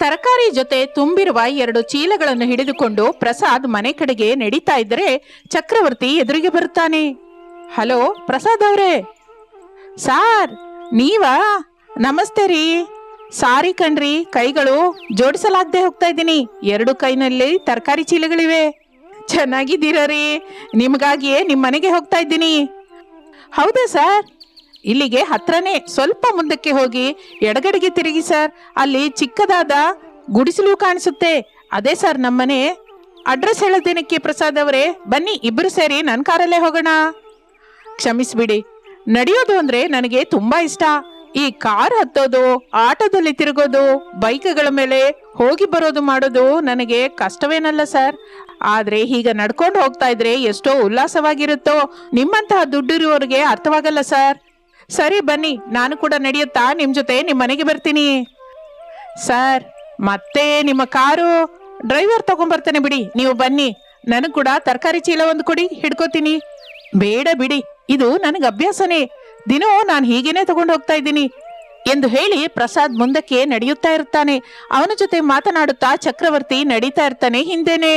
ತರಕಾರಿ ಜೊತೆ ತುಂಬಿರುವ ಎರಡು ಚೀಲಗಳನ್ನು ಹಿಡಿದುಕೊಂಡು ಪ್ರಸಾದ್ ಮನೆ ಕಡೆಗೆ ನಡೀತಾ ಇದ್ದರೆ ಚಕ್ರವರ್ತಿ ಎದುರಿಗೆ ಬರುತ್ತಾನೆ. ಹಲೋ, ಪ್ರಸಾದ್ ಅವರೇ. ಸಾರ್, ನೀವಾ? ನಮಸ್ತೆ ರೀ. ಸಾರಿ ಕಣ್ರಿ, ಕೈಗಳು ಜೋಡಿಸಲಾಗದೆ ಹೋಗ್ತಾ ಇದ್ದೀನಿ. ಎರಡು ಕೈನಲ್ಲಿ ತರಕಾರಿ ಚೀಲಗಳಿವೆ. ಚೆನ್ನಾಗಿದ್ದೀರ ರೀ? ನಿಮಗಾಗಿಯೇ ನಿಮ್ಮ ಮನೆಗೆ ಹೋಗ್ತಾ ಇದ್ದೀನಿ. ಹೌದಾ ಸರ್? ಇಲ್ಲಿಗೆ ಹತ್ರನೇ ಸ್ವಲ್ಪ ಮುಂದಕ್ಕೆ ಹೋಗಿ ಎಡಗಡೆಗೆ ತಿರುಗಿ ಸರ್. ಅಲ್ಲಿ ಚಿಕ್ಕದಾದ ಗುಡಿಸಲು ಕಾಣಿಸುತ್ತೆ. ಅದೇ ಸರ್ ನಮ್ಮನೆ. ಅಡ್ರೆಸ್ ಹೇಳೋದೇನಕ್ಕೆ ಪ್ರಸಾದ್ ಅವರೇ? ಬನ್ನಿ ಇಬ್ಬರು ಸೇರಿ ನನ್ನ ಕಾರಲ್ಲೇ ಹೋಗೋಣ. ಕ್ಷಮಿಸ್ಬಿಡಿ. ನಡೆಯೋದು ಅಂದ್ರೆ ನನಗೆ ತುಂಬಾ ಇಷ್ಟ. ಈ ಕಾರ್ ಹತ್ತೋದು, ಆಟೋದಲ್ಲಿ ತಿರುಗೋದು, ಬೈಕ್ಗಳ ಮೇಲೆ ಹೋಗಿ ಬರೋದು ಮಾಡೋದು ನನಗೆ ಕಷ್ಟವೇನಲ್ಲ ಸರ್. ಆದ್ರೆ ಈಗ ನಡ್ಕೊಂಡು ಹೋಗ್ತಾ ಇದ್ರೆ ಎಷ್ಟೋ ಉಲ್ಲಾಸವಾಗಿರುತ್ತೋ. ನಿಮ್ಮಂತಹ ದುಡ್ಡಿರುವವರಿಗೆ ಅರ್ಥವಾಗಲ್ಲ ಸರ್. ಸರಿ, ಬನ್ನಿ. ನಾನು ಕೂಡ ನಡೆಯುತ್ತಾ? ನಿಮ್ ಜೊತೆ ನಿಮ್ ಮನೆಗೆ ಬರ್ತೀನಿ. ಸರ್, ಮತ್ತೆ ನಿಮ್ಮ ಕಾರು? ಡ್ರೈವರ್ ತಗೊಂಡ್ಬರ್ತೇನೆ ಬಿಡಿ. ನೀವು ಬನ್ನಿ. ನನಗೆ ಕೂಡ ತರಕಾರಿ ಚೀಲ ಒಂದು ಕೊಡಿ, ಹಿಡ್ಕೋತೀನಿ. ಬೇಡ ಬಿಡಿ. ಇದು ನನಗೆ ಅಭ್ಯಾಸನೇ. ದಿನವೂ ನಾನು ಹೀಗೇನೆ ತಗೊಂಡು ಹೋಗ್ತಾ ಇದ್ದೀನಿ. ಎಂದು ಹೇಳಿ ಪ್ರಸಾದ್ ಮುಂದಕ್ಕೆ ನಡೆಯುತ್ತಾ ಇರ್ತಾನೆ. ಅವನ ಜೊತೆ ಮಾತನಾಡುತ್ತಾ ಚಕ್ರವರ್ತಿ ನಡೀತಾ ಇರ್ತಾನೆ ಹಿಂದೆನೆ.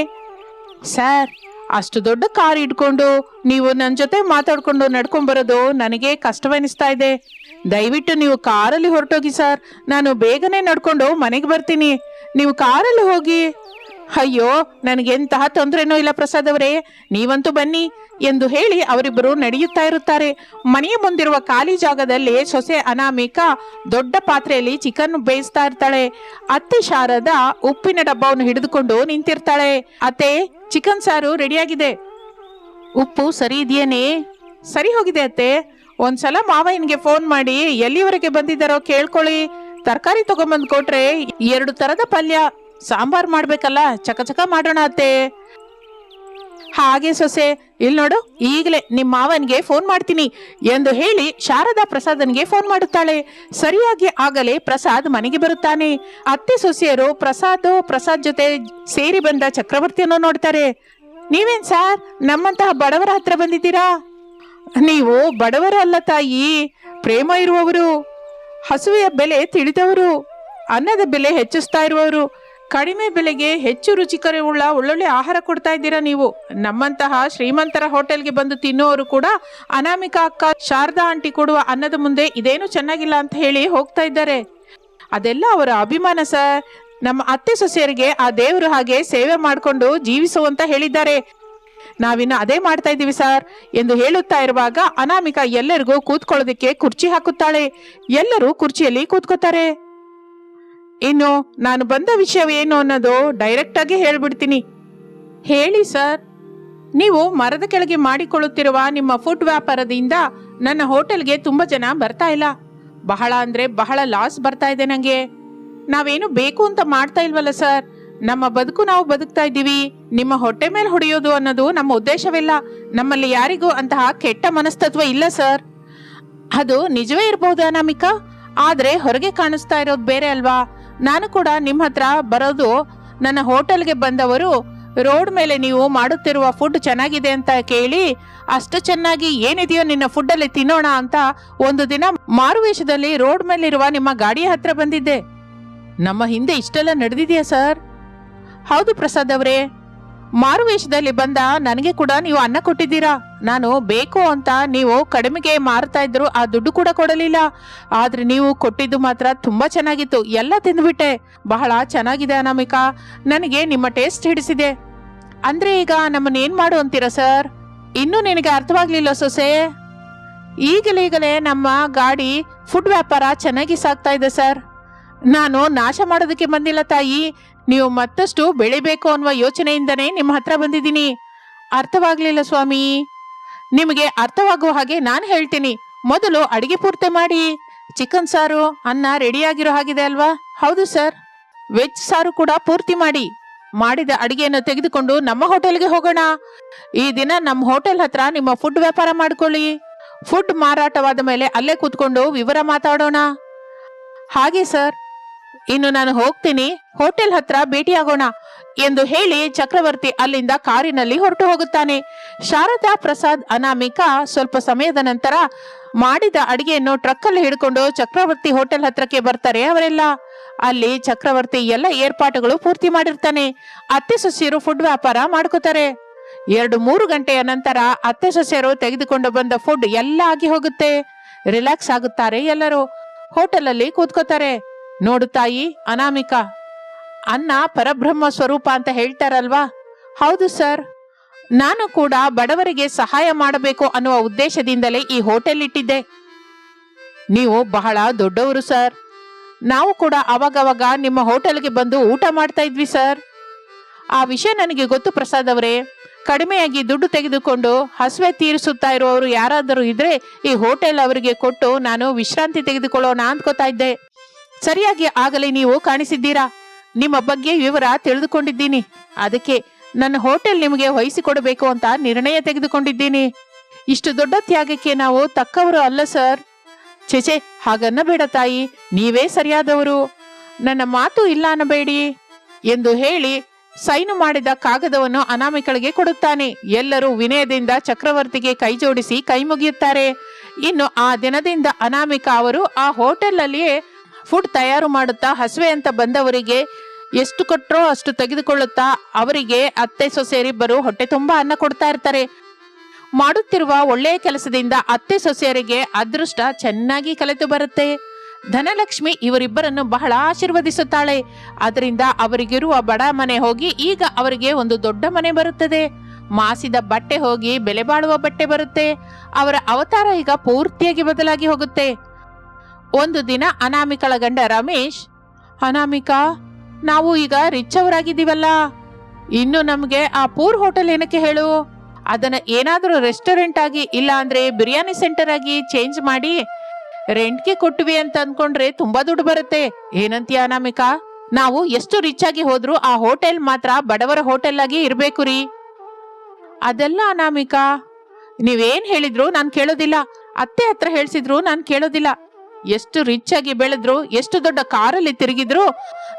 ಸರ್ ಅಷ್ಟು ದೊಡ್ಡ ಕಾರ್ ಇಟ್ಕೊಂಡು ನೀವು ನನ್ನ ಜೊತೆ ಮಾತಾಡ್ಕೊಂಡು ನಡ್ಕೊಂಡ್ ಬರೋದು ನನಗೆ ಕಷ್ಟವೆನಿಸ್ತಾ ಇದೆ. ದಯವಿಟ್ಟು ನೀವು ಕಾರಲ್ಲಿ ಹೊರಟೋಗಿ ಸರ್. ನಾನು ಬೇಗನೆ ನಡ್ಕೊಂಡು ಮನೆಗೆ ಬರ್ತೀನಿ. ನೀವು ಕಾರಲ್ಲಿ ಹೋಗಿ ಅಯ್ಯೋ ನನಗೆಂತಹ ತೊಂದರೆನೂ ಇಲ್ಲ ಪ್ರಸಾದ್ ಅವರೇ ನೀವಂತೂ ಬನ್ನಿ ಎಂದು ಹೇಳಿ ಅವರಿಬ್ಬರು ನಡೆಯುತ್ತಾ ಇರುತ್ತಾರೆ. ಮನೆಯ ಮುಂದಿರುವ ಖಾಲಿ ಜಾಗದಲ್ಲಿ ಸೊಸೆ ಅನಾಮಿಕಾ ದೊಡ್ಡ ಪಾತ್ರೆಯಲ್ಲಿ ಚಿಕನ್ ಬೇಯಿಸ್ತಾ ಇರ್ತಾಳೆ. ಅತ್ತೆ ಶಾರದ ಉಪ್ಪಿನ ಡಬ್ಬವನ್ನು ಹಿಡಿದುಕೊಂಡು ನಿಂತಿರ್ತಾಳೆ. ಅತ್ತೆ, ಚಿಕನ್ ಸಾರು ರೆಡಿಯಾಗಿದೆ. ಉಪ್ಪು ಸರಿ ಇದೆಯೇನೇ? ಸರಿ ಹೋಗಿದೆ ಅತ್ತೆ. ಒಂದ್ಸಲ ಮಾವಯ್ಯನಿಗೆ ಫೋನ್ ಮಾಡಿ ಎಲ್ಲಿವರೆಗೆ ಬಂದಿದ್ದಾರೋ ಕೇಳ್ಕೊಳ್ಳಿ. ತರಕಾರಿ ತಗೊಂಬಂದು ಕೊಟ್ರೆ ಎರಡು ತರದ ಪಲ್ಯ. ಸಾಂಬಾರ್ ಮಾಡ್ಬೇಕಲ್ಲ, ಚಕ ಚಕ ಮಾಡೋಣ ಅತ್ತೆ. ಹಾಗೆ ಸೊಸೆ ಇಲ್ಲಿ ನೋಡು, ಈಗಲೇ ನಿಮ್ಮ ಮಾವನಿಗೆ ಫೋನ್ ಮಾಡ್ತೀನಿ ಎಂದು ಹೇಳಿ ಶಾರದಾ ಪ್ರಸಾದನಿಗೆ ಫೋನ್ ಮಾಡುತ್ತಾಳೆ. ಸರಿಯಾಗಿ ಆಗಲೇ ಪ್ರಸಾದ್ ಮನೆಗೆ ಬರುತ್ತಾನೆ. ಅತ್ತೆ ಸೊಸೆಯರು ಪ್ರಸಾದ್ ಪ್ರಸಾದ್ ಜೊತೆ ಸೇರಿ ಬಂದ ಚಕ್ರವರ್ತಿಯನ್ನು ನೋಡ್ತಾರೆ. ನೀವೇನ್ ಸಾರ್, ನಮ್ಮಂತಹ ಬಡವರ ಹತ್ರ ಬಂದಿದ್ದೀರಾ? ನೀವು ಬಡವರು ಅಲ್ಲ ತಾಯಿ, ಪ್ರೇಮ ಇರುವವರು. ಹಸುವೆಯ ಬೆಲೆ ತಿಳಿದವರು. ಅನ್ನದ ಬೆಲೆ ಹೆಚ್ಚಿಸ್ತಾ ಇರುವವರು. ಕಡಿಮೆ ಬೆಲೆಗೆ ಹೆಚ್ಚು ರುಚಿಕರವುಳ್ಳ ಒಳ್ಳೊಳ್ಳೆ ಆಹಾರ ಕೊಡ್ತಾ ಇದ್ದೀರಾ ನೀವು? ನಮ್ಮಂತಹ ಶ್ರೀಮಂತರ ಹೋಟೆಲ್ಗೆ ಬಂದು ತಿನ್ನೋರು ಕೂಡ ಅನಾಮಿಕ ಅಕ್ಕ ಶಾರದಾ ಆಂಟಿ ಕೊಡುವ ಅನ್ನದ ಮುಂದೆ ಇದೇನು ಚೆನ್ನಾಗಿಲ್ಲ ಅಂತ ಹೇಳಿ ಹೋಗ್ತಾ ಇದ್ದಾರೆ. ಅದೆಲ್ಲ ಅವರ ಅಭಿಮಾನ ಸರ್. ನಮ್ಮ ಅತ್ತೆ ಸೊಸೆಯರಿಗೆ ಆ ದೇವರು ಹಾಗೆ ಸೇವೆ ಮಾಡಿಕೊಂಡು ಜೀವಿಸುವಂತ ಹೇಳಿದ್ದಾರೆ. ನಾವಿನ್ನು ಅದೇ ಮಾಡ್ತಾ ಇದ್ದೀವಿ ಸರ್. ಎಂದು ಹೇಳುತ್ತಾ ಇರುವಾಗ ಅನಾಮಿಕಾ ಎಲ್ಲರಿಗೂ ಕೂತ್ಕೊಳ್ಳೋದಕ್ಕೆ ಕುರ್ಚಿ ಹಾಕುತ್ತಾಳೆ. ಎಲ್ಲರೂ ಕುರ್ಚಿಯಲ್ಲಿ ಕೂತ್ಕೋತಾರೆ. ಇನ್ನು ನಾನು ಬಂದ ವಿಷಯವೇನು ಅನ್ನೋದು ಡೈರೆಕ್ಟ್ ಆಗಿ ಹೇಳ್ಬಿಡ್ತೀನಿ. ಹೇಳಿ ಸರ್ ನೀವು ಮರದ ಕೆಳಗೆ ಮಾಡಿಕೊಳ್ಳುತ್ತಿರುವ ನಿಮ್ಮ ಫುಡ್ ವ್ಯಾಪಾರದಿಂದ ನನ್ನ ಹೋಟೆಲ್ಗೆ ತುಂಬಾ ಜನ ಬರ್ತಾ ಇಲ್ಲ. ಬಹಳ ಅಂದ್ರೆ ಬಹಳ ಲಾಸ್ ಬರ್ತಾ ಇದೆ ನಂಗೆ. ನಾವೇನು ಬೇಕು ಅಂತ ಮಾಡ್ತಾ ಇಲ್ವಲ್ಲ ಸರ್ ನಮ್ಮ ಬದುಕು ನಾವು ಬದುಕ್ತಾ ಇದ್ದೀವಿ. ನಿಮ್ಮ ಹೊಟ್ಟೆ ಮೇಲೆ ಹೊಡೆಯೋದು ಅನ್ನೋದು ನಮ್ಮ ಉದ್ದೇಶವಿಲ್ಲ. ನಮ್ಮಲ್ಲಿ ಯಾರಿಗೂ ಅಂತಹ ಕೆಟ್ಟ ಮನಸ್ತತ್ವ ಇಲ್ಲ ಸರ್ ಅದು ನಿಜವೇ ಇರಬಹುದು ಅನಾಮಿಕಾ ಆದ್ರೆ ಹೊರಗೆ ಕಾಣಿಸ್ತಾ ಇರೋದು ಬೇರೆ ಅಲ್ವಾ? ನಾನು ಕೂಡ ನಿಮ್ಮ ಹತ್ರ ಬರೋದು ನನ್ನ ಹೋಟೆಲ್ಗೆ ಬಂದವರು ರೋಡ್ ಮೇಲೆ ನೀವು ಮಾಡುತ್ತಿರುವ ಫುಡ್ ಚೆನ್ನಾಗಿದೆ ಅಂತ ಕೇಳಿ ಅಷ್ಟು ಚೆನ್ನಾಗಿ ಏನಿದೆಯೋ ನಿನ್ನ ಫುಡ್ ಅಲ್ಲಿ ತಿನ್ನೋಣ ಅಂತ ಒಂದು ದಿನ ಮಾರುವೇಷದಲ್ಲಿ ರೋಡ್ ಮೇಲಿರುವ ನಿಮ್ಮ ಗಾಡಿಯ ಹತ್ರ ಬಂದಿದ್ದೆ. ನಮ್ಮ ಹಿಂದೆ ಇಷ್ಟೆಲ್ಲ ನಡೆದಿದೆಯಾ ಸರ್? ಹೌದು ಪ್ರಸಾದ್ ಅವರೇ. ಮಾರುವೇಷದಲ್ಲಿ ಬಂದ ನನಗೆ ಕೂಡ ನೀವು ಅನ್ನ ಕೊಟ್ಟಿದ್ದೀರಾ? ನಾನು ಬೇಕು ಅಂತ ನೀವು ಕಡಿಮೆಗೆ ಮಾರ್ತಾ ಇದ್ರು ಆ ದುಡ್ಡು ಕೂಡ ಕೊಡಲಿಲ್ಲ. ಆದ್ರೆ ನೀವು ಕೊಟ್ಟಿದ್ದು ಮಾತ್ರ ತುಂಬಾ ಚೆನ್ನಾಗಿತ್ತು. ಎಲ್ಲ ತಿಂದ್ಬಿಟ್ಟೆ. ಬಹಳ ಚೆನ್ನಾಗಿದೆ ಅನಾಮಿಕಾ. ನನಗೆ ನಿಮ್ಮ ಟೇಸ್ಟ್ ಹಿಡಿಸಿದೆ. ಅಂದ್ರೆ ಈಗ ನಮ್ಮನ್ನ ಏನ್ ಮಾಡು ಅಂತೀರಾ, ಸರ್? ಇನ್ನೂ ನಿನಗೆ ಅರ್ಥವಾಗ್ಲಿಲ್ಲ, ಸೊಸೆ. ಈಗಲೀಗಲೇ ನಮ್ಮ ಗಾಡಿ ಫುಡ್ ವ್ಯಾಪಾರ ಚೆನ್ನಾಗಿ ಸಾಕ್ತಾ ಇದೆ, ಸರ್. ನಾನು ನಾಶ ಮಾಡೋದಕ್ಕೆ ಬಂದಿಲ್ಲ, ತಾಯಿ. ನೀವು ಮತ್ತಷ್ಟು ಬೆಳಿಬೇಕು ಅನ್ನುವ ಯೋಚನೆಯಿಂದನೇ ನಿಮ್ಮ ಹತ್ರ ಬಂದಿದ್ದೀನಿ. ಅರ್ಥವಾಗ್ಲಿಲ್ಲ ಸ್ವಾಮಿ. ನಿಮಗೆ ಅರ್ಥವಾಗುವ ಹಾಗೆ ನಾನು ಹೇಳ್ತೀನಿ. ಮೊದಲು ಅಡಿಗೆ ಪೂರ್ತಿ ಮಾಡಿ. ಚಿಕನ್ ಸಾರು, ಅನ್ನ ರೆಡಿಯಾಗಿರೋ ಹಾಗಿದೆ ಅಲ್ವಾ? ಹೌದು ಸರ್. ವೆಜ್ ಸಾರು ಕೂಡ ಪೂರ್ತಿ ಮಾಡಿ. ಮಾಡಿದ ಅಡಿಗೆಯನ್ನು ತೆಗೆದುಕೊಂಡು ನಮ್ಮ ಹೋಟೆಲ್ಗೆ ಹೋಗೋಣ. ಈ ದಿನ ನಮ್ಮ ಹೋಟೆಲ್ ಹತ್ರ ನಿಮ್ಮ ಫುಡ್ ವ್ಯಾಪಾರ ಮಾಡ್ಕೊಳ್ಳಿ. ಫುಡ್ ಮಾರಾಟವಾದ ಮೇಲೆ ಅಲ್ಲೇ ಕೂತ್ಕೊಂಡು ವಿವರ ಮಾತಾಡೋಣ. ಹಾಗೆ ಸರ್. ಇನ್ನು ನಾನು ಹೋಗ್ತೀನಿ. ಹೋಟೆಲ್ ಹತ್ರ ಭೇಟಿಯಾಗೋಣ ಎಂದು ಹೇಳಿ ಚಕ್ರವರ್ತಿ ಅಲ್ಲಿಂದ ಕಾರಿನಲ್ಲಿ ಹೊರಟು ಹೋಗುತ್ತಾನೆ. ಶಾರದಾ ಪ್ರಸಾದ್, ಅನಾಮಿಕಾ ಸ್ವಲ್ಪ ಸಮಯದ ನಂತರ ಮಾಡಿದ ಅಡಿಗೆಯನ್ನು ಟ್ರಕ್ ಅಲ್ಲಿ ಹಿಡ್ಕೊಂಡು ಚಕ್ರವರ್ತಿ ಹೋಟೆಲ್ ಹತ್ರಕ್ಕೆ ಬರ್ತಾರೆ ಅವರೆಲ್ಲ. ಅಲ್ಲಿ ಚಕ್ರವರ್ತಿ ಎಲ್ಲ ಏರ್ಪಾಟುಗಳು ಪೂರ್ತಿ ಮಾಡಿರ್ತಾನೆ. ಅತ್ತೆ ಸೊಸೆಯರು ಫುಡ್ ವ್ಯಾಪಾರ ಮಾಡ್ಕೋತಾರೆ. ಎರಡು ಮೂರು ಗಂಟೆಯ ನಂತರ ಅತ್ತೆ ಸೊಸೆಯರು ತೆಗೆದುಕೊಂಡು ಬಂದ ಫುಡ್ ಎಲ್ಲ ಆಗಿ ಹೋಗುತ್ತೆ. ರಿಲ್ಯಾಕ್ಸ್ ಆಗುತ್ತಾರೆ ಎಲ್ಲರೂ. ಹೋಟೆಲಲ್ಲಿ ಕೂತ್ಕೋತಾರೆ. ನೋಡು ತಾಯಿ, ಅನಾಮಿಕಾ. ಅನ್ನ ಪರಬ್ರಹ್ಮ ಸ್ವರೂಪ ಅಂತ ಹೇಳ್ತಾರಲ್ವಾ? ಹೌದು ಸರ್. ನಾನು ಕೂಡ ಬಡವರಿಗೆ ಸಹಾಯ ಮಾಡಬೇಕು ಅನ್ನುವ ಉದ್ದೇಶದಿಂದಲೇ ಈ ಹೋಟೆಲ್ ಇಟ್ಟಿದ್ದೆ. ನೀವು ಬಹಳ ದೊಡ್ಡವರು ಸರ್. ನಾವು ಕೂಡ ಅವಾಗವಾಗ ನಿಮ್ಮ ಹೋಟೆಲ್ಗೆ ಬಂದು ಊಟ ಮಾಡ್ತಾ ಇದ್ವಿ ಸರ್. ಆ ವಿಷಯ ನನಗೆ ಗೊತ್ತು ಪ್ರಸಾದ್ ಅವರೇ. ಕಡಿಮೆಯಾಗಿ ದುಡ್ಡು ತೆಗೆದುಕೊಂಡು ಹಸುವೆ ತೀರಿಸುತ್ತಾ ಇರುವವರು ಯಾರಾದರೂ ಇದ್ರೆ ಈ ಹೋಟೆಲ್ ಅವರಿಗೆ ಕೊಟ್ಟು ನಾನು ವಿಶ್ರಾಂತಿ ತೆಗೆದುಕೊಳ್ಳೋಣ ಅಂದ್ಕೋತಾ ಇದ್ದೆ ಸರಿಯಾಗಿ ಆಗಲೇ ನೀವು ಕಾಣಿಸಿದ್ದೀರಾ? ನಿಮ್ಮ ಬಗ್ಗೆ ವಿವರ ತಿಳಿದುಕೊಂಡಿದ್ದೀನಿ. ಅದಕ್ಕೆ ನನ್ನ ಹೋಟೆಲ್ ನಿಮಗೆ ವಹಿಸಿಕೊಡಬೇಕು ಅಂತ ನಿರ್ಣಯ ತೆಗೆದುಕೊಂಡಿದ್ದೀನಿ. ಇಷ್ಟು ದೊಡ್ಡ ತ್ಯಾಗಕ್ಕೆ ನಾವು ತಕ್ಕವರು ಅಲ್ಲ, ಸರ್. ಚೆಚೆ ಹಾಗನ್ನಬೇಡ ತಾಯಿ. ನೀವೇ ಸರಿಯಾದವರು. ನನ್ನ ಮಾತು ಇಲ್ಲ ಅನ್ನಬೇಡಿ ಎಂದು ಹೇಳಿ ಸೈನು ಮಾಡಿದ ಕಾಗದವನ್ನು ಅನಾಮಿಕಳಿಗೆ ಕೊಡುತ್ತಾನೆ. ಎಲ್ಲರೂ ವಿನಯದಿಂದ ಚಕ್ರವರ್ತಿಗೆ ಕೈ ಜೋಡಿಸಿ ಕೈ ಮುಗಿಯುತ್ತಾರೆ ಇನ್ನು ಆ ದಿನದಿಂದ ಅನಾಮಿಕ ಅವರು ಆ ಹೋಟೆಲಲ್ಲಿಯೇ ಫುಡ್ ತಯಾರು ಮಾಡುತ್ತಾ ಹಸುವೆ ಅಂತ ಬಂದವರಿಗೆ ಎಷ್ಟು ಕೊಟ್ಟರೋ ಅಷ್ಟು ತೆಗೆದುಕೊಳ್ಳುತ್ತಾ ಅವರಿಗೆ ಅತ್ತೆ ಸೊಸೆಯರಿಬ್ಬರು ಹೊಟ್ಟೆ ತುಂಬಾ ಅನ್ನ ಕೊಡ್ತಾ ಇರ್ತಾರೆ. ಮಾಡುತ್ತಿರುವ ಒಳ್ಳೆಯ ಕೆಲಸದಿಂದ ಅತ್ತೆ ಸೊಸೆಯರಿಗೆ ಅದೃಷ್ಟ ಚೆನ್ನಾಗಿ ಕಲೆತು ಬರುತ್ತೆ. ಧನಲಕ್ಷ್ಮಿ ಇವರಿಬ್ಬರನ್ನು ಬಹಳ ಆಶೀರ್ವದಿಸುತ್ತಾಳೆ. ಅದರಿಂದ ಅವರಿಗಿರುವ ಬಡ ಮನೆ ಹೋಗಿ ಈಗ ಅವರಿಗೆ ಒಂದು ದೊಡ್ಡ ಮನೆ ಬರುತ್ತದೆ. ಮಾಸಿದ ಬಟ್ಟೆ ಹೋಗಿ ಬೆಲೆ ಬಾಳುವ ಬಟ್ಟೆ ಬರುತ್ತೆ. ಅವರ ಅವತಾರ ಈಗ ಪೂರ್ತಿಯಾಗಿ ಬದಲಾಗಿ ಹೋಗುತ್ತೆ. ಒಂದು ದಿನ ಅನಾಮಿಕಳ ಗಂಡ ರಮೇಶ್, ಅನಾಮಿಕಾ, ನಾವು ಈಗ ರಿಚ್ ಅವರಾಗಿದ್ದೀವಲ್ಲ, ಇನ್ನು ನಮಗೆ ಆ ಪೂರ್ ಹೋಟೆಲ್ ಏನಕ್ಕೆ ಹೇಳು? ಅದನ್ನ ಏನಾದರೂ ರೆಸ್ಟೋರೆಂಟ್ ಆಗಿ ಇಲ್ಲ ಅಂದ್ರೆ ಬಿರಿಯಾನಿ ಸೆಂಟರ್ ಆಗಿ ಚೇಂಜ್ ಮಾಡಿ ರೆಂಟ್ಗೆ ಕೊಟ್ವಿ ಅಂತ ಅನ್ಕೊಂಡ್ರೆ ತುಂಬಾ ದುಡ್ಡು ಬರುತ್ತೆ. ಏನಂತೀಯ ಅನಾಮಿಕಾ? ನಾವು ಎಷ್ಟು ರಿಚ್ ಆಗಿ ಹೋದ್ರು ಆ ಹೋಟೆಲ್ ಮಾತ್ರ ಬಡವರ ಹೋಟೆಲ್ ಆಗಿ ಇರ್ಬೇಕು ರೀ. ಅದೆಲ್ಲ ಅನಾಮಿಕಾ, ನೀವೇನ್ ಹೇಳಿದ್ರು ನಾನು ಕೇಳೋದಿಲ್ಲ. ಅತ್ತೆ ಹತ್ರ ಹೇಳ್ಸಿದ್ರು ನಾನು ಕೇಳೋದಿಲ್ಲ. ಎಷ್ಟು ರಿಚ್ ಆಗಿ ಬೆಳೆದ್ರು, ಎಷ್ಟು ದೊಡ್ಡ ಕಾರಲ್ಲಿ ತಿರುಗಿದ್ರು,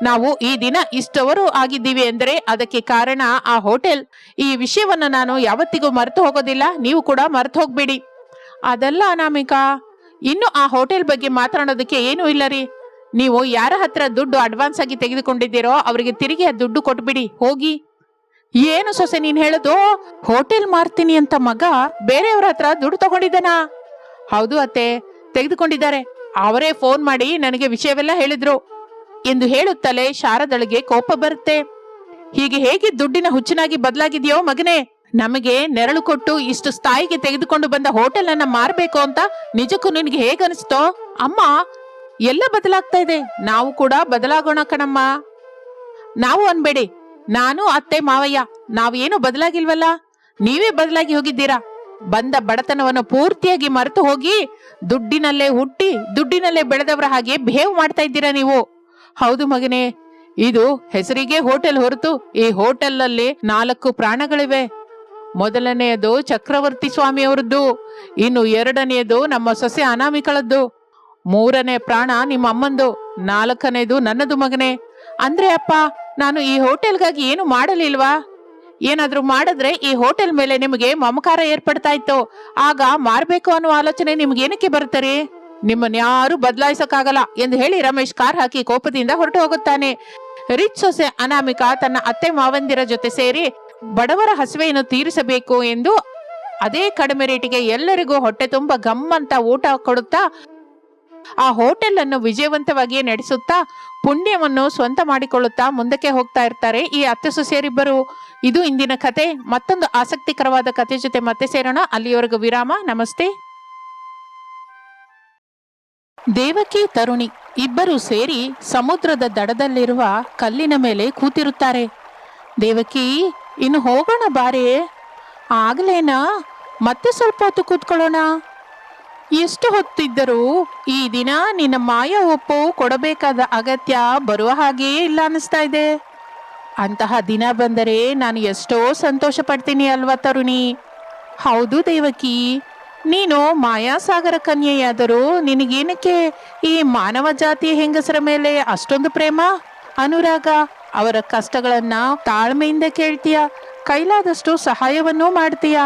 ನಾವು ಈ ದಿನ ಇಷ್ಟವರು ಆಗಿದ್ದೀವಿ ಅಂದರೆ ಅದಕ್ಕೆ ಕಾರಣ ಆ ಹೋಟೆಲ್. ಈ ವಿಷಯವನ್ನು ನಾನು ಯಾವತ್ತಿಗೂ ಮರೆತು ಹೋಗೋದಿಲ್ಲ, ನೀವು ಕೂಡ ಮರೆತು ಹೋಗ್ಬೇಡಿ. ಅದಲ್ಲ ಅನಾಮಿಕಾ, ಇನ್ನು ಆ ಹೋಟೆಲ್ ಬಗ್ಗೆ ಮಾತಾಡೋದಕ್ಕೆ ಏನೂ ಇಲ್ಲ ರೀ. ನೀವು ಯಾರ ಹತ್ರ ದುಡ್ಡು ಅಡ್ವಾನ್ಸ್ ಆಗಿ ತೆಗೆದುಕೊಂಡಿದ್ದೀರೋ, ಅವರಿಗೆ ತಿರುಗಿ ದುಡ್ಡು ಕೊಟ್ಬಿಡಿ, ಹೋಗಿ. ಏನು ಸೊಸೆ ನೀನ್ ಹೇಳೋದು? ಹೋಟೆಲ್ ಮಾರ್ತೀನಿ ಅಂತ ಮಗ ಬೇರೆಯವ್ರ ಹತ್ರ ದುಡ್ಡು ತಗೊಂಡಿದ್ದಾನಾ? ಹೌದು ಅತ್ತೆ, ತೆಗೆದುಕೊಂಡಿದ್ದಾರೆ. ಅವರೇ ಫೋನ್ ಮಾಡಿ ನನಗೆ ವಿಷಯವೆಲ್ಲ ಹೇಳಿದ್ರು. ಎಂದು ಹೇಳುತ್ತಲೇ ಶಾರದಳಿಗೆ ಕೋಪ ಬರುತ್ತೆ. ಹೀಗೆ ಹೇಗೆ ದುಡ್ಡಿನ ಹುಚ್ಚನಾಗಿ ಬದಲಾಗಿದೆಯೋ ಮಗನೇ, ನಮಗೆ ನೆರಳು ಕೊಟ್ಟು ಇಷ್ಟು ಸ್ಥಾಯಿಗೆ ತೆಗೆದುಕೊಂಡು ಬಂದ ಹೋಟೆಲ್ ಅನ್ನ ಮಾರ್ಬೇಕು ಅಂತ ನಿಜಕ್ಕೂ ನಿನಗೆ ಹೇಗನಿಸ್ತೋ ಅಮ್ಮ, ಎಲ್ಲ ಬದಲಾಗ್ತಾ ಇದೆ. ನಾವು ಕೂಡ ಬದಲಾಗೋಣ ಕಣಮ್ಮ. ನಾವು ಅನ್ಬೇಡಿ. ನಾನು, ಅತ್ತೆ, ಮಾವಯ್ಯ, ನಾವೇನು ಬದಲಾಗಿಲ್ವಲ್ಲ? ನೀವೇ ಬದಲಾಗಿ ಹೋಗಿದ್ದೀರಾ? ಬಂದ ಬಡತನವನ್ನು ಪೂರ್ತಿಯಾಗಿ ಮರೆತು ಹೋಗಿ ದುಡ್ಡಿನಲ್ಲೇ ಹುಟ್ಟಿ ದುಡ್ಡಿನಲ್ಲೇ ಬೆಳೆದವರ ಹಾಗೆ ಬಿಹೇವ್ ಮಾಡ್ತಾ ಇದ್ದೀರಾ ನೀವು? ಹೌದು ಮಗನೇ, ಇದು ಹೆಸರಿಗೆ ಹೋಟೆಲ್ ಹೊರತು ಈ ಹೋಟೆಲ್ ಅಲ್ಲಿ ನಾಲ್ಕು ಪ್ರಾಣಗಳಿವೆ. ಮೊದಲನೆಯದು ಚಕ್ರವರ್ತಿ ಸ್ವಾಮಿಯವರದ್ದು, ಇನ್ನು ಎರಡನೆಯದು ನಮ್ಮ ಸೊಸೆ ಅನಾಮಿಕಳದ್ದು. ಮೂರನೇ ಪ್ರಾಣ ನಿಮ್ಮ ಅಮ್ಮಂದು ನಾಲ್ಕನೇದು ನನ್ನದು ಮಗನೇ. ಅಂದ್ರೆ ಅಪ್ಪ, ನಾನು ಈ ಹೋಟೆಲ್ಗಾಗಿ ಏನು ಮಾಡಲಿಲ್ವಾ? ಏನಾದ್ರೂ ಮಾಡಿದ್ರೆ ಈ ಹೋಟೆಲ್ ಮೇಲೆ ನಿಮಗೆ ಮಮಕಾರ ಏರ್ಪಡ್ತಾ ಇತ್ತು. ಆಗ ಮಾರ್ಬೇಕು ಅನ್ನೋ ಆಲೋಚನೆ ನಿಮ್ಗೆ ಏನಕ್ಕೆ ಬರುತ್ತಾರೆ ನಿಮ್ಮನ್ನ ಯಾರು ಬದಲಾಯಿಸಕ್ಕಾಗಲ್ಲ ಎಂದು ಹೇಳಿ ರಮೇಶ್ ಕಾರ್ ಹಾಕಿ ಕೋಪದಿಂದ ಹೊರಟು ಹೋಗುತ್ತಾನೆ. ರಿಚ್ ಸೊಸೆ ಅನಾಮಿಕಾ ತನ್ನ ಅತ್ತೆ ಮಾವಂದಿರ ಜೊತೆ ಸೇರಿ ಬಡವರ ಹಸುವೆಯನ್ನು ತೀರಿಸಬೇಕು ಎಂದು ಅದೇ ಕಡಿಮೆ ರೇಟಿಗೆ ಎಲ್ಲರಿಗೂ ಹೊಟ್ಟೆ ತುಂಬ ಗಮ್ಮಂತ ಊಟ ಕೊಡುತ್ತಾ ಆ ಹೋಟೆಲ್ ಅನ್ನು ವಿಜಯವಂತವಾಗಿ ನಡೆಸುತ್ತಾ ಪುಣ್ಯವನ್ನು ಸ್ವಂತ ಮಾಡಿಕೊಳ್ಳುತ್ತಾ ಮುಂದಕ್ಕೆ ಹೋಗ್ತಾ ಇರ್ತಾರೆ ಈ ಅತ್ತೆ ಸೊಸೆಯರಿಬ್ಬರು. ಇದು ಇಂದಿನ ಕತೆ. ಮತ್ತೊಂದು ಆಸಕ್ತಿಕರವಾದ ಕತೆ ಜೊತೆ ಮತ್ತೆ ಸೇರೋಣ. ಅಲ್ಲಿಯವರೆಗೂ ವಿರಾಮ. ನಮಸ್ತೆ. ದೇವಕಿ, ತರುಣಿ ಇಬ್ಬರು ಸೇರಿ ಸಮುದ್ರದ ದಡದಲ್ಲಿರುವ ಕಲ್ಲಿನ ಮೇಲೆ ಕೂತಿರುತ್ತಾರೆ. ದೇವಕಿ, ಇನ್ನು ಹೋಗೋಣ ಬಾರೇ. ಆಗ್ಲೇನಾ? ಮತ್ತೆ ಸ್ವಲ್ಪ ಹೊತ್ತು ಕೂತ್ಕೊಳ್ಳೋಣ. ಎಷ್ಟು ಹೊತ್ತಿದ್ದರೂ ಈ ದಿನ ನಿನ್ನ ಮಾಯ ಒಪ್ಪು ಕೊಡಬೇಕಾದ ಅಗತ್ಯ ಬರುವ ಹಾಗೆಯೇ ಇಲ್ಲ ಅನ್ನಿಸ್ತಾ ಇದೆ. ಅಂತಹ ದಿನ ಬಂದರೆ ನಾನು ಎಷ್ಟೋ ಸಂತೋಷ ಪಡ್ತೀನಿ ಅಲ್ವಾ ತರುಣಿ. ಹೌದು ದೇವಕಿ, ನೀನು ಮಾಯಾಸಾಗರ ಕನ್ಯೆಯಾದರೂ ನಿನಗೇನಕ್ಕೆ ಈ ಮಾನವ ಜಾತಿಯ ಹೆಂಗಸರ ಮೇಲೆ ಅಷ್ಟೊಂದು ಪ್ರೇಮ? ಅನುರಾಗ, ಅವರ ಕಷ್ಟಗಳನ್ನ ತಾಳ್ಮೆಯಿಂದ ಕೇಳ್ತೀಯ? ಕೈಲಾದಷ್ಟು ಸಹಾಯವನ್ನೂ ಮಾಡ್ತೀಯ?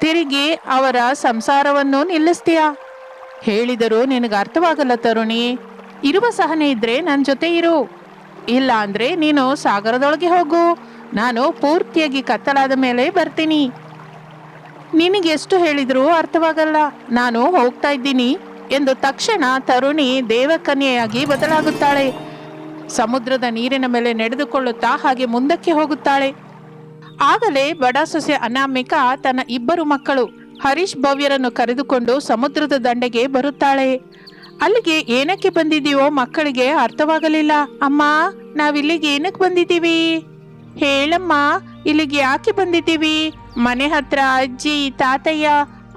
ತಿರುಗಿ ಅವರ ಸಂಸಾರವನ್ನು ನಿಲ್ಲಿಸ್ತೀಯಾ? ಹೇಳಿದರೂ ನಿನಗೆ ಅರ್ಥವಾಗಲ್ಲ ತರುಣಿ. ಇರುವ ಸಹನೆ ಇದ್ರೆ ನನ್ನ ಜೊತೆ ಇರು. ಇಲ್ಲ ಅಂದ್ರೆ ನೀನು ಸಾಗರದೊಳಗೆ ಹೋಗು. ನಾನು ಪೂರ್ತಿಯಾಗಿ ಕತ್ತಲಾದ ಮೇಲೆ ಬರ್ತೀನಿ. ನಿನಗೆಷ್ಟು ಹೇಳಿದ್ರು ಅರ್ಥವಾಗಲ್ಲ. ನಾನು ಹೋಗ್ತಾ ಇದ್ದೀನಿ ಎಂದು ತಕ್ಷಣ ತರುಣಿ ದೇವಕನ್ಯೆಯಾಗಿ ಬದಲಾಗುತ್ತಾಳೆ. ಸಮುದ್ರದ ನೀರಿನ ಮೇಲೆ ನಡೆದುಕೊಳ್ಳುತ್ತಾ ಹಾಗೆ ಮುಂದಕ್ಕೆ ಹೋಗುತ್ತಾಳೆ. ಆಗಲೇ ಬಡ ಸೊಸೆ ಅನಾಮಿಕಾ ತನ್ನ ಇಬ್ಬರು ಮಕ್ಕಳು ಹರೀಶ್ ಭವ್ಯರನ್ನು ಕರೆದುಕೊಂಡು ಸಮುದ್ರದ ದಂಡೆಗೆ ಬರುತ್ತಾಳೆ. ಅಲ್ಲಿಗೆ ಏನಕ್ಕೆ ಬಂದಿದೀವೋ ಮಕ್ಕಳಿಗೆ ಅರ್ಥವಾಗಲಿಲ್ಲ. ಅಮ್ಮ, ನಾವಿಲ್ಲಿಗೆ ಏನಕ್ಕೆ ಬಂದಿದ್ದೀವಿ? ಹೇಳಮ್ಮ, ಇಲ್ಲಿಗೆ ಯಾಕೆ ಬಂದಿದ್ದೀವಿ? ಮನೆ ಹತ್ರ ಅಜ್ಜಿ, ತಾತಯ್ಯ,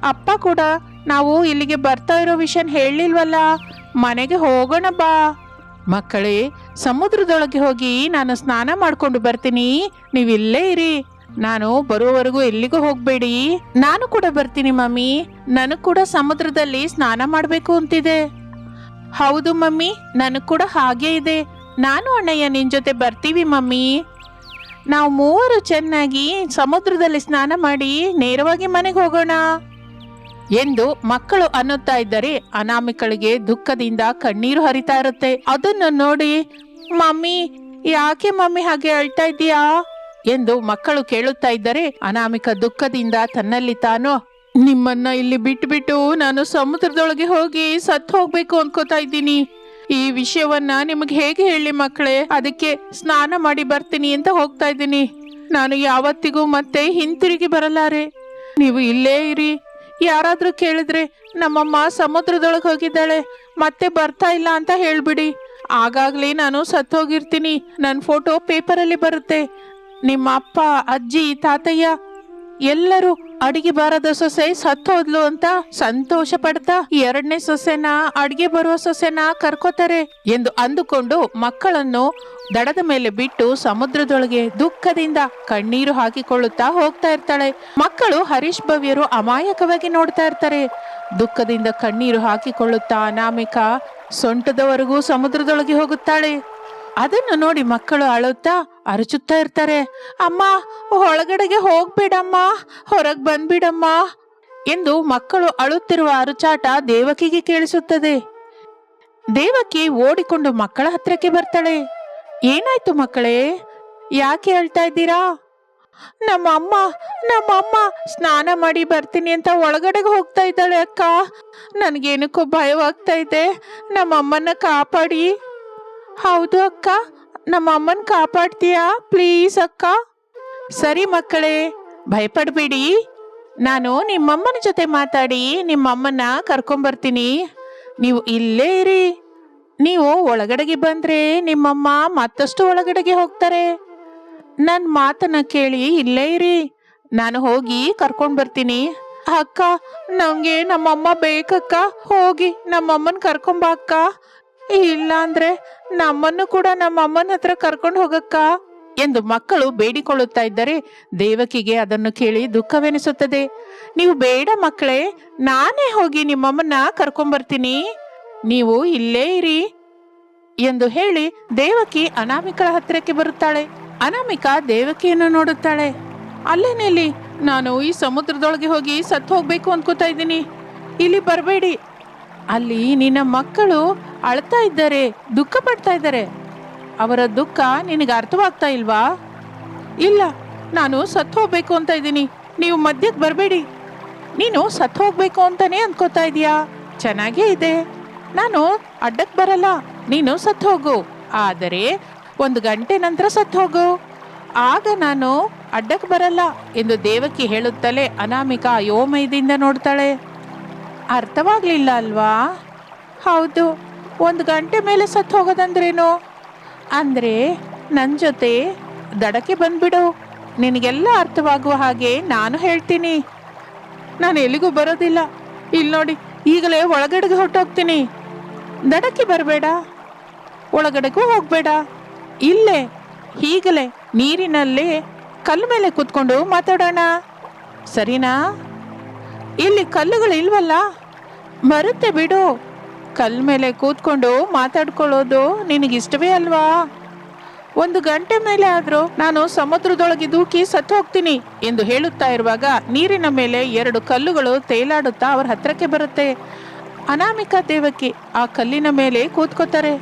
ಅಪ್ಪ ಕೂಡ ನಾವು ಇಲ್ಲಿಗೆ ಬರ್ತಾ ಇರೋ ವಿಷಯ ಹೇಳಿಲ್ವಲ್ಲ? ಮನೆಗೆ ಹೋಗೋಣ ಬಾ. ಮಕ್ಕಳೇ, ಸಮುದ್ರದೊಳಗೆ ಹೋಗಿ ನಾನು ಸ್ನಾನ ಮಾಡ್ಕೊಂಡು ಬರ್ತೀನಿ. ನೀವಿಲ್ಲೇ ಇರಿ. ನಾನು ಬರುವವರೆಗೂ ಎಲ್ಲಿಗೂ ಹೋಗಬೇಡಿ. ನಾನು ಕೂಡ ಬರ್ತೀನಿ ಮಮ್ಮಿ. ನನಗೆ ಕೂಡ ಸಮುದ್ರದಲ್ಲಿ ಸ್ನಾನ ಮಾಡಬೇಕು ಅಂತಿದೆ. ಹೌದು ಮಮ್ಮಿ, ನನಗೆ ಕೂಡ ಹಾಗೆ ಇದೆ. ನಾನು ಅಣ್ಣಯ್ಯ ನಿನ್ನ ಜೊತೆ ಬರ್ತೀವಿ ಮಮ್ಮಿ. ನಾವು ಮೂವರು ಚೆನ್ನಾಗಿ ಸಮುದ್ರದಲ್ಲಿ ಸ್ನಾನ ಮಾಡಿ ನೇರವಾಗಿ ಮನೆಗೆ ಹೋಗೋಣ. ಎಂದು ಮಕ್ಕಳು ಅನ್ನುತ್ತಾ ಇದ್ದರೆ ಅನಾಮಿಕಳಿಗೆ ದುಃಖದಿಂದ ಕಣ್ಣೀರು ಹರಿತಾ ಇರುತ್ತೆ. ಅದನ್ನು ನೋಡಿ, ಮಮ್ಮಿ, ಯಾಕೆ ಮಮ್ಮಿ ಹಾಗೆ ಅಳ್ತಾ ಇದೀಯಾ ಎಂದು ಮಕ್ಕಳು ಕೇಳುತ್ತಾ ಇದ್ದರೆ ಅನಾಮಿಕ ದುಃಖದಿಂದ ತನ್ನಲ್ಲಿ ತಾನು, ನಿಮ್ಮನ್ನ ಇಲ್ಲಿ ಬಿಟ್ಬಿಟ್ಟು ನಾನು ಸಮುದ್ರದೊಳಗೆ ಹೋಗಿ ಸತ್ತು ಹೋಗ್ಬೇಕು ಅನ್ಕೋತಾ ಇದ್ದೀನಿ. ಈ ವಿಷಯವನ್ನ ನಿಮಗೆ ಹೇಗೆ ಹೇಳಿ ಮಕ್ಕಳೇ? ಅದಕ್ಕೆ ಸ್ನಾನ ಮಾಡಿ ಬರ್ತೀನಿ ಅಂತ ಹೋಗ್ತಾ ಇದ್ದೀನಿ. ನಾನು ಯಾವತ್ತಿಗೂ ಮತ್ತೆ ಹಿಂತಿರುಗಿ ಬರಲಾರೆ. ನೀವು ಇಲ್ಲೇ ಇರಿ. ಯಾರಾದ್ರೂ ಕೇಳಿದ್ರೆ ನಮ್ಮಮ್ಮ ಸಮುದ್ರದೊಳಗೆ ಹೋಗಿದ್ದಾಳೆ. ಮತ್ತೆ ಬರ್ತಾ ಇಲ್ಲ ಅಂತ ಹೇಳ್ಬಿಡಿ. ಆಗಾಗ್ಲೇ ನಾನು ಸತ್ತೋಗಿರ್ತೀನಿ. ನನ್ನ ಫೋಟೋ ಪೇಪರಲ್ಲಿ ಬರುತ್ತೆ. ನಿಮ್ಮ ಅಪ್ಪ, ಅಜ್ಜಿ, ತಾತಯ್ಯ ಎಲ್ಲರೂ ಅಡಿಗೆ ಬಾರದ ಸೊಸೆ ಸತ್ತೋದ್ಲು ಅಂತ ಸಂತೋಷ ಪಡ್ತಾ ಎರಡನೇ ಸೊಸೆನ ಅಡಿಗೆ ಬರುವ ಸೊಸೆನ ಕರ್ಕೋತಾರೆ ಎಂದು ಅಂದುಕೊಂಡು ಮಕ್ಕಳನ್ನು ದಡದ ಮೇಲೆ ಬಿಟ್ಟು ಸಮುದ್ರದೊಳಗೆ ದುಃಖದಿಂದ ಕಣ್ಣೀರು ಹಾಕಿಕೊಳ್ಳುತ್ತಾ ಹೋಗ್ತಾ ಇರ್ತಾಳೆ. ಮಕ್ಕಳು ಹರೀಶ್ ಭವ್ಯರು ಅಮಾಯಕವಾಗಿ ನೋಡ್ತಾ ಇರ್ತಾರೆ. ದುಃಖದಿಂದ ಕಣ್ಣೀರು ಹಾಕಿಕೊಳ್ಳುತ್ತಾ ಅನಾಮಿಕ ಸೊಂಟದವರೆಗೂ ಸಮುದ್ರದೊಳಗೆ ಹೋಗುತ್ತಾಳೆ. ಅದನ್ನು ನೋಡಿ ಮಕ್ಕಳು ಅಳುತ್ತಾ ಅರಚುತ್ತಾ ಇರ್ತಾರೆ. ಅಮ್ಮ, ಒಳಗಡೆಗೆ ಹೋಗ್ಬೇಡಮ್ಮ, ಹೊರಗ್ ಬಂದ್ಬಿಡಮ್ಮ ಎಂದು ಮಕ್ಕಳು ಅಳುತ್ತಿರುವ ಅರುಚಾಟ ದೇವಕಿಗೆ ಕೇಳಿಸುತ್ತದೆ. ದೇವಕಿ ಓಡಿಕೊಂಡು ಮಕ್ಕಳ ಹತ್ರಕ್ಕೆ ಬರ್ತಾಳೆ. ಏನಾಯ್ತು ಮಕ್ಕಳೇ, ಯಾಕೆ ಹೇಳ್ತಾ ಇದ್ದೀರಾ? ನಮ್ಮಮ್ಮ ನಮ್ಮಮ್ಮ, ಸ್ನಾನ ಮಾಡಿ ಬರ್ತೀನಿ ಅಂತ ಒಳಗಡೆಗೆ ಹೋಗ್ತಾ ಇದ್ದಾಳೆ ಅಕ್ಕ. ನನಗೇನಕ್ಕೂ ಭಯವಾಗ್ತಾ ಇದೆ. ನಮ್ಮಮ್ಮನ ಕಾಪಾಡಿ. ಹೌದು ಅಕ್ಕ. ನಮ್ಮ ಅಮ್ಮನ ಕಾಪಾಡ್ತೀಯಾ? ಪ್ಲೀಸ್ ಅಕ್ಕ. ಸರಿ ಮಕ್ಕಳೇ, ಭಯಪಡಬೇಡಿ. ನಾನು ನಿಮ್ಮಮ್ಮನ ಜೊತೆ ಮಾತಾಡಿ ನಿಮ್ಮಮ್ಮನ ಕರ್ಕೊಂಬರ್ತೀನಿ. ನೀವು ಇಲ್ಲೇ ಇರಿ. ನೀವು ಒಳಗಡೆಗೆ ಬಂದ್ರೆ ನಿಮ್ಮಮ್ಮ ಮತ್ತಷ್ಟು ಒಳಗಡೆಗೆ ಹೋಗ್ತಾರೆ. ನನ್ನ ಮಾತನ್ನ ಕೇಳಿ ಇಲ್ಲೇ ಇರಿ. ನಾನು ಹೋಗಿ ಕರ್ಕೊಂಡು ಬರ್ತೀನಿ ಅಕ್ಕ, ನಂಗೆ ನಮ್ಮಮ್ಮ ಬೇಕಕ್ಕ. ಹೋಗಿ ನಮ್ಮಮ್ಮನ ಕರ್ಕೊಂಬ ಅಕ್ಕ. ಇಲ್ಲ ಅಂದ್ರೆ ನಮ್ಮನ್ನು ಕೂಡ ನಮ್ಮ ಅಮ್ಮನ ಹತ್ರ ಕರ್ಕೊಂಡು ಹೋಗಕ್ಕ? ಎಂದು ಮಕ್ಕಳು ಬೇಡಿಕೊಳ್ಳುತ್ತಾ ಇದ್ದರೆ ದೇವಕಿಗೆ ಅದನ್ನು ಕೇಳಿ ದುಃಖವೆನಿಸುತ್ತದೆ. ನೀವು ಬೇಡ ಮಕ್ಕಳೇ, ನಾನೇ ಹೋಗಿ ನಿಮ್ಮಮ್ಮನ್ನ ಕರ್ಕೊಂಬರ್ತೀನಿ. ನೀವು ಇಲ್ಲೇ ಇರಿ ಎಂದು ಹೇಳಿ ದೇವಕಿ ಅನಾಮಿಕಳ ಹತ್ತಿರಕ್ಕೆ ಬರುತ್ತಾಳೆ. ಅನಾಮಿಕಾ ದೇವಕಿಯನ್ನು ನೋಡುತ್ತಾಳೆ. ಅಲ್ಲೇ ನಾನು ಈ ಸಮುದ್ರದೊಳಗೆ ಹೋಗಿ ಸತ್ತು ಹೋಗ್ಬೇಕು ಅನ್ಕೋತಾ ಇದ್ದೀನಿ. ಇಲ್ಲಿ ಬರಬೇಡಿ. ಅಲ್ಲಿ ನಿನ್ನ ಮಕ್ಕಳು ಅಳ್ತಾ ಇದ್ದಾರೆ, ದುಃಖ ಪಡ್ತಾ ಇದ್ದಾರೆ. ಅವರ ದುಃಖ ನಿನಗೆ ಅರ್ಥವಾಗ್ತಾ ಇಲ್ವಾ? ಇಲ್ಲ, ನಾನು ಸತ್ತು ಹೋಗ್ಬೇಕು ಅಂತ ಇದ್ದೀನಿ. ನೀವು ಮಧ್ಯಕ್ಕೆ ಬರಬೇಡಿ. ನೀನು ಸತ್ತು ಹೋಗ್ಬೇಕು ಅಂತಾನೆ ಅನ್ಕೋತಾ ಇದೀಯಾ? ಚೆನ್ನಾಗೇ ಇದೆ. ನಾನು ಅಡ್ಡಕ್ಕೆ ಬರಲ್ಲ, ನೀನು ಸತ್ತು ಹೋಗು. ಆದರೆ ಒಂದು ಗಂಟೆ ನಂತರ ಸತ್ತು ಹೋಗು. ಆಗ ನಾನು ಅಡ್ಡಕ್ಕೆ ಬರಲ್ಲ ಎಂದು ದೇವಕಿ ಹೇಳುತ್ತಲೇ ಅನಾಮಿಕಾ ಯೋಮಯದಿಂದ ನೋಡ್ತಾಳೆ. ಅರ್ಥವಾಗ್ಲಿಲ್ಲ ಅಲ್ವಾ? ಹೌದು, ಒಂದು ಗಂಟೆ ಮೇಲೆ ಸತ್ತು ಹೋಗೋದಂದ್ರೇನು? ಅಂದರೆ ನನ್ನ ಜೊತೆ ದಡಕ್ಕೆ ಬಂದ್ಬಿಡು. ನಿನಗೆಲ್ಲ ಅರ್ಥವಾಗುವ ಹಾಗೆ ನಾನು ಹೇಳ್ತೀನಿ. ನಾನು ಎಲ್ಲಿಗೂ ಬರೋದಿಲ್ಲ. ಇಲ್ಲಿ ನೋಡಿ, ಈಗಲೇ ಒಳಗಡೆಗೆ ಹೊರಟೋಗ್ತೀನಿ. ದಡಕ್ಕೆ ಬರಬೇಡ. ಒಳಗಡೆಗೂ ಹೋಗಬೇಡ. ಇಲ್ಲೇ ಹೀಗಲೇ ನೀರಿನಲ್ಲಿ ಕಲ್ಲು ಮೇಲೆ ಕೂತ್ಕೊಂಡು ಮಾತಾಡೋಣ. ಸರಿನಾ? ಇಲ್ಲಿ ಕಲ್ಲುಗಳು ಇಲ್ವಲ್ಲ ಬರುತ್ತೆ ಬಿಡು. ಕಲ್ ಮೇಲೆ ಕೂತ್ಕೊಂಡು ಮಾತಾಡ್ಕೊಳ್ಳೋದು ನಿನಗಿಷ್ಟವೇ ಅಲ್ವಾ? ಒಂದು ಗಂಟೆ ಮೇಲೆ ಆದರೂ ನಾನು ಸಮುದ್ರದೊಳಗೆ ದೂಕಿ ಸತ್ತು ಹೋಗ್ತೀನಿ ಎಂದು ಹೇಳುತ್ತಾ ಇರುವಾಗ ನೀರಿನ ಮೇಲೆ ಎರಡು ಕಲ್ಲುಗಳು ತೇಲಾಡುತ್ತಾ ಅವರ ಹತ್ರಕ್ಕೆ ಬರುತ್ತೆ. ಅನಾಮಿಕಾ ದೇವಕಿ ಆ ಕಲ್ಲಿನ ಮೇಲೆ ಕೂತ್ಕೋತಾರೆ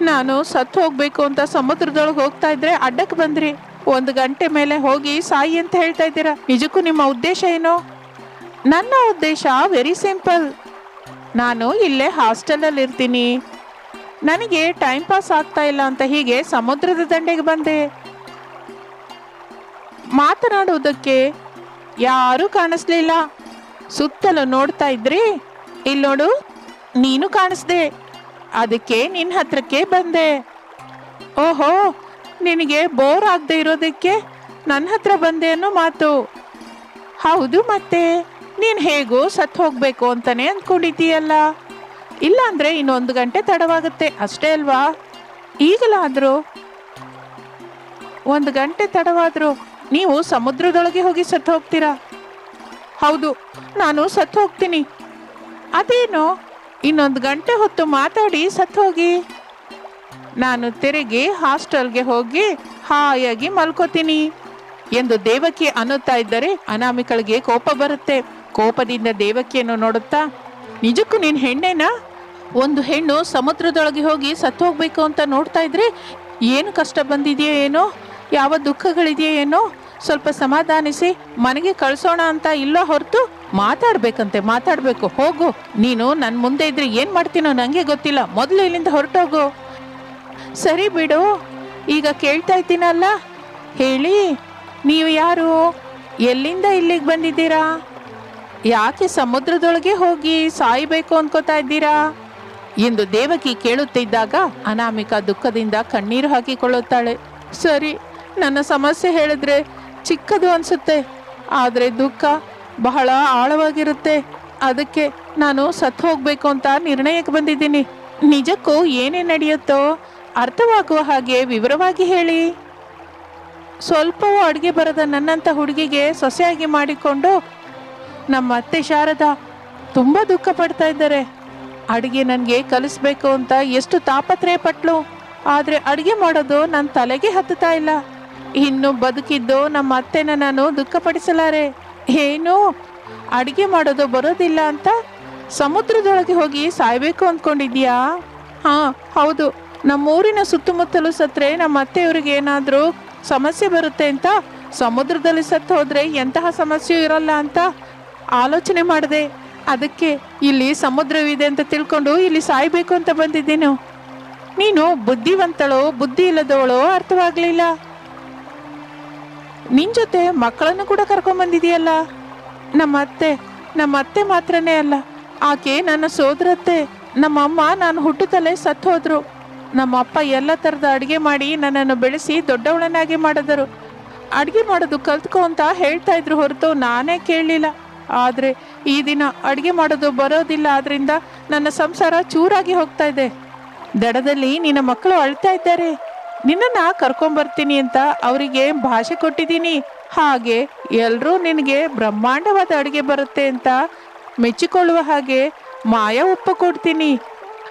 ನಾನು ಸತ್ತು ಹೋಗ್ಬೇಕು ಅಂತ ಸಮುದ್ರದೊಳಗೆ ಹೋಗ್ತಾ ಇದ್ರೆ ಅಡ್ಡಕ್ಕೆ ಬಂದ್ರಿ. ಒಂದು ಗಂಟೆ ಮೇಲೆ ಹೋಗಿ ಸಾಯಿ ಅಂತ ಹೇಳ್ತಾ ಇದ್ದೀರಾ. ನಿಜಕ್ಕೂ ನಿಮ್ಮ ಉದ್ದೇಶ ಏನು? ನನ್ನ ಉದ್ದೇಶ ವೆರಿ ಸಿಂಪಲ್ ನಾನು ಇಲ್ಲೇ ಹಾಸ್ಟೆಲಲ್ಲಿ ಇರ್ತೀನಿ ನನಗೆ ಟೈಮ್ ಪಾಸ್ ಆಗ್ತಾ ಇಲ್ಲ ಅಂತ ಹೀಗೆ ಸಮುದ್ರದ ದಂಡೆಗೆ ಬಂದೆ. ಮಾತನಾಡುವುದಕ್ಕೆ ಯಾರೂ ಕಾಣಿಸ್ಲಿಲ್ಲ. ಸುತ್ತಲೂ ನೋಡ್ತಾ ಇದ್ರಿ? ಇಲ್ಲಿ ನೋಡು, ನೀನು ಕಾಣಿಸ್ದೆ. ಅದಕ್ಕೆ ನಿನ್ನ ಹತ್ರಕ್ಕೆ ಬಂದೆ. ಓಹೋ, ನಿನಗೆ ಬೋರ್ ಆಗದೆ ಇರೋದಕ್ಕೆ ನನ್ನ ಹತ್ರ ಬಂದೆ ಅನ್ನೋ ಮಾತು. ಹೌದು ಮತ್ತೆ. ನೀನು ಹೇಗೂ ಸತ್ತು ಹೋಗ್ಬೇಕು ಅಂತಾನೆ ಅಂದ್ಕೊಂಡಿದ್ದೀಯಲ್ಲ ಇಲ್ಲ ಅಂದ್ರೆ ಇನ್ನೊಂದು ಗಂಟೆ ತಡವಾಗುತ್ತೆ, ಅಷ್ಟೇ ಅಲ್ವಾ? ಈಗಲಾದರೂ, ಒಂದು ಗಂಟೆ ತಡವಾದ್ರು ನೀವು ಸಮುದ್ರದೊಳಗೆ ಹೋಗಿ ಸತ್ತು ಹೋಗ್ತೀರಾ? ಹೌದು, ನಾನು ಸತ್ತು ಹೋಗ್ತೀನಿ. ಅದೇನು, ಇನ್ನೊಂದು ಗಂಟೆ ಹೊತ್ತು ಮಾತಾಡಿ ಸತ್ತು ಹೋಗಿ. ನಾನು ತಿರುಗಿ ಹಾಸ್ಟೆಲ್ಗೆ ಹೋಗಿ ಹಾಯಾಗಿ ಮಲ್ಕೋತೀನಿ ಎಂದು ದೇವಕಿ ಅನ್ನುತ್ತಾ ಇದ್ದರೆ ಅನಾಮಿಕಳಿಗೆ ಕೋಪ ಬರುತ್ತೆ. ಕೋಪದಿಂದ ದೇವಕಿಯನ್ನು ನೋಡುತ್ತಾ, ನಿಜಕ್ಕೂ ನೀನು ಹೆಣ್ಣೇನಾ? ಒಂದು ಹೆಣ್ಣು ಸಮುದ್ರದೊಳಗೆ ಹೋಗಿ ಸತ್ತು ಹೋಗ್ಬೇಕು ಅಂತ ನೋಡ್ತಾ ಇದ್ರೆ ಏನು ಕಷ್ಟ ಬಂದಿದೆಯೋ ಏನೋ? ಯಾವ ದುಃಖಗಳಿದೆಯೋ ಏನೋ? ಸ್ವಲ್ಪ ಸಮಾಧಾನಿಸಿ, ಮನೆಗೆ ಕಳಿಸೋಣ ಅಂತ ಇಲ್ಲ ಹೊರತು ಮಾತಾಡ್ಬೇಕಂತೆ, ಮಾತಾಡ್ಬೇಕು. ಹೋಗು, ನೀನು ನನ್ನ ಮುಂದೆ ಇದ್ರೆ ಏನ್ ಮಾಡ್ತೀನೋ ನಂಗೆ ಗೊತ್ತಿಲ್ಲ. ಮೊದಲು ಇಲ್ಲಿಂದ ಹೊರಟೋಗು. ಸರಿ ಬಿಡು, ಈಗ ಕೇಳ್ತಾ ಇದ್ದೀನಲ್ಲ. ಹೇಳಿ, ನೀವು ಯಾರು? ಎಲ್ಲಿಂದ ಇಲ್ಲಿಗೆ ಬಂದಿದ್ದೀರಾ? ಯಾಕೆ ಸಮುದ್ರದೊಳಗೆ ಹೋಗಿ ಸಾಯಬೇಕು ಅನ್ಕೋತಾ ಇದ್ದೀರಾ? ಎಂದು ದೇವಕಿ ಕೇಳುತ್ತಿದ್ದಾಗ ಅನಾಮಿಕಾ ದುಃಖದಿಂದ ಕಣ್ಣೀರು ಹಾಕಿಕೊಳ್ಳುತ್ತಾಳೆ. ಸರಿ, ನನ್ನ ಸಮಸ್ಯೆ ಹೇಳಿದ್ರೆ ಚಿಕ್ಕದು ಅನ್ಸುತ್ತೆ. ಆದರೆ ದುಃಖ ಬಹಳ ಆಳವಾಗಿರುತ್ತೆ. ಅದಕ್ಕೆ ನಾನು ಸತ್ತು ಹೋಗಬೇಕು ಅಂತ ನಿರ್ಣಯಕ್ಕೆ ಬಂದಿದ್ದೀನಿ. ನಿಜಕ್ಕೂ ಏನೇ ನಡೆಯುತ್ತೋ ಅರ್ಥವಾಗುವ ಹಾಗೆ ವಿವರವಾಗಿ ಹೇಳಿ. ಸ್ವಲ್ಪವೂ ಅಡುಗೆ ಬರದ ನನ್ನಂಥ ಹುಡುಗಿಗೆ ಸೊಸೆಯಾಗಿ ಮಾಡಿಕೊಂಡು ನಮ್ಮ ಅತ್ತೆ ಶಾರದಾ ತುಂಬ ದುಃಖ ಪಡ್ತಾ ಇದ್ದಾರೆ. ಅಡುಗೆ ನನಗೆ ಕಲಿಸ್ಬೇಕು ಅಂತ ಎಷ್ಟು ತಾಪತ್ರಯ ಪಟ್ಲು. ಆದರೆ ಅಡುಗೆ ಮಾಡೋದು ನನ್ನ ತಲೆಗೆ ಹತ್ತುತ್ತಾ ಇಲ್ಲ. ಇನ್ನು ಬದುಕಿದ್ದು ನಮ್ಮ ಅತ್ತೆನ ನಾನು ದುಃಖಪಡಿಸಲಾರೆ ಏನು? ಅಡುಗೆ ಮಾಡೋದು ಬರೋದಿಲ್ಲ ಅಂತ ಸಮುದ್ರದೊಳಗೆ ಹೋಗಿ ಸಾಯ್ಬೇಕು ಅಂದ್ಕೊಂಡಿದ್ಯಾ ಹಾಂ, ಹೌದು. ನಮ್ಮೂರಿನ ಸುತ್ತಮುತ್ತಲು ಸತ್ರೆ ನಮ್ಮ ಅತ್ತೆಯವರಿಗೆ ಏನಾದರೂ ಸಮಸ್ಯೆ ಬರುತ್ತೆ ಅಂತ ಸಮುದ್ರದಲ್ಲಿ ಸತ್ತು ಹೋದ್ರೆ ಎಂತಹ ಸಮಸ್ಯೆ ಇರಲ್ಲ ಅಂತ ಆಲೋಚನೆ ಮಾಡಿದೆ, ಅದಕ್ಕೆ ಇಲ್ಲಿ ಸಮುದ್ರವಿದೆ ಅಂತ ತಿಳ್ಕೊಂಡು ಇಲ್ಲಿ ಸಾಯ್ಬೇಕು ಅಂತ ಬಂದಿದ್ದೇನು? ನೀನು ಬುದ್ಧಿವಂತಳೋ ಬುದ್ಧಿ ಇಲ್ಲದವಳೋ ಅರ್ಥವಾಗ್ಲಿಲ್ಲ. ನಿನ್ ಜೊತೆ ಮಕ್ಕಳನ್ನು ಕೂಡ ಕರ್ಕೊಂಡ್ ಬಂದಿದೀಯಲ್ಲ ನಮ್ಮ ಅತ್ತೆ ನಮ್ಮ ಅತ್ತೆ ಮಾತ್ರನೇ ಅಲ್ಲ, ಆಕೆ ನನ್ನ ಸೋದರತ್ತೆ ನಮ್ಮಮ್ಮ ನಾನು ಹುಟ್ಟುತ್ತಲೇ ಸತ್ತು ಹೋದ್ರು ನಮ್ಮ ಅಪ್ಪ ಎಲ್ಲ ಥರದ ಅಡುಗೆ ಮಾಡಿ ನನ್ನನ್ನು ಬೆಳೆಸಿ ದೊಡ್ಡವಳನ್ನಾಗಿ ಮಾಡಿದರು. ಅಡುಗೆ ಮಾಡೋದು ಕಲ್ತ್ಕೊ ಅಂತ ಹೇಳ್ತಾ ಇದ್ರು ಹೊರತು ನಾನೇ ಕೇಳಲಿಲ್ಲ. ಆದರೆ ಈ ದಿನ ಅಡುಗೆ ಮಾಡೋದು ಬರೋದಿಲ್ಲ. ಆದ್ರಿಂದ ನನ್ನ ಸಂಸಾರ ಚೂರಾಗಿ ಹೋಗ್ತಾ ಇದೆ. ದಡದಲ್ಲಿ ನಿನ್ನ ಮಕ್ಕಳು ಅಳ್ತಾ ಇದ್ದಾರೆ. ನಿನ್ನನ್ನು ಕರ್ಕೊಂಬರ್ತೀನಿ ಅಂತ ಅವರಿಗೆ ಭಾಷೆ ಕೊಟ್ಟಿದ್ದೀನಿ. ಹಾಗೆ ಎಲ್ಲರೂ ನಿನಗೆ ಬ್ರಹ್ಮಾಂಡವಾದ ಅಡುಗೆ ಬರುತ್ತೆ ಅಂತ ಮೆಚ್ಚಿಕೊಳ್ಳುವ ಹಾಗೆ ಮಾಯ ಉಪ್ಪು ಕೊಡ್ತೀನಿ.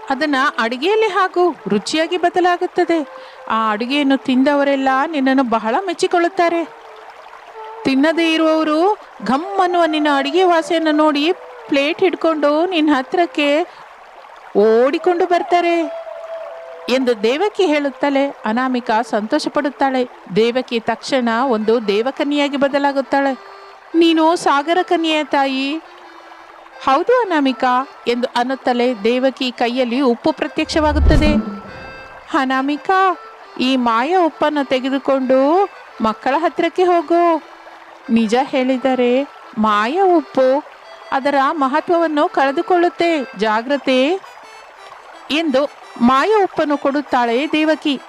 ಅದನ್ನ ಅಡುಗೆಯಲ್ಲಿ ಹಾಗೂ ರುಚಿಯಾಗಿ ಬದಲಾಗುತ್ತದೆ. ಆ ಅಡುಗೆಯನ್ನು ತಿಂದವರೆಲ್ಲ ನಿನ್ನನ್ನು ಬಹಳ ಮೆಚ್ಚಿಕೊಳ್ಳುತ್ತಾರೆ. ತಿನ್ನದೇ ಇರುವವರು ಘಮ್ ಅನ್ನುವ ನಿನ್ನ ಅಡುಗೆ ವಾಸೆಯನ್ನು ನೋಡಿ ಪ್ಲೇಟ್ ಹಿಡ್ಕೊಂಡು ನಿನ್ನ ಹತ್ರಕ್ಕೆ ಓಡಿಕೊಂಡು ಬರ್ತಾರೆ ಎಂದು ದೇವಕಿ ಹೇಳುತ್ತಾಳೆ ಅನಾಮಿಕಾ ಸಂತೋಷ ಪಡುತ್ತಾಳೆ ದೇವಕಿ ತಕ್ಷಣ ಒಂದು ದೇವಕನ್ಯಾಗಿ ಬದಲಾಗುತ್ತಾಳೆ. ನೀನು ಸಾಗರ ಕನ್ಯೆಯ ತಾಯಿ. ಹೌದು ಅನಾಮಿಕಾ ಎಂದು ಅನ್ನುತ್ತಲೇ ದೇವಕಿ ಕೈಯಲ್ಲಿ ಉಪ್ಪು ಪ್ರತ್ಯಕ್ಷವಾಗುತ್ತದೆ. ಅನಾಮಿಕಾ, ಈ ಮಾಯ ಉಪ್ಪನ್ನು ತೆಗೆದುಕೊಂಡು ಮಕ್ಕಳ ಹತ್ತಿರಕ್ಕೆ ಹೋಗು. ನಿಜ ಹೇಳಿದರೆ ಮಾಯ ಉಪ್ಪು. ಅದರ ಮಹತ್ವವನ್ನು ಕಳೆದುಕೊಳ್ಳುತ್ತೆ. ಜಾಗ್ರತೆ. ಎಂದು ಮಾಯ ಉಪ್ಪನ್ನು ಕೊಡುತ್ತಾಳೆ ದೇವಕಿ.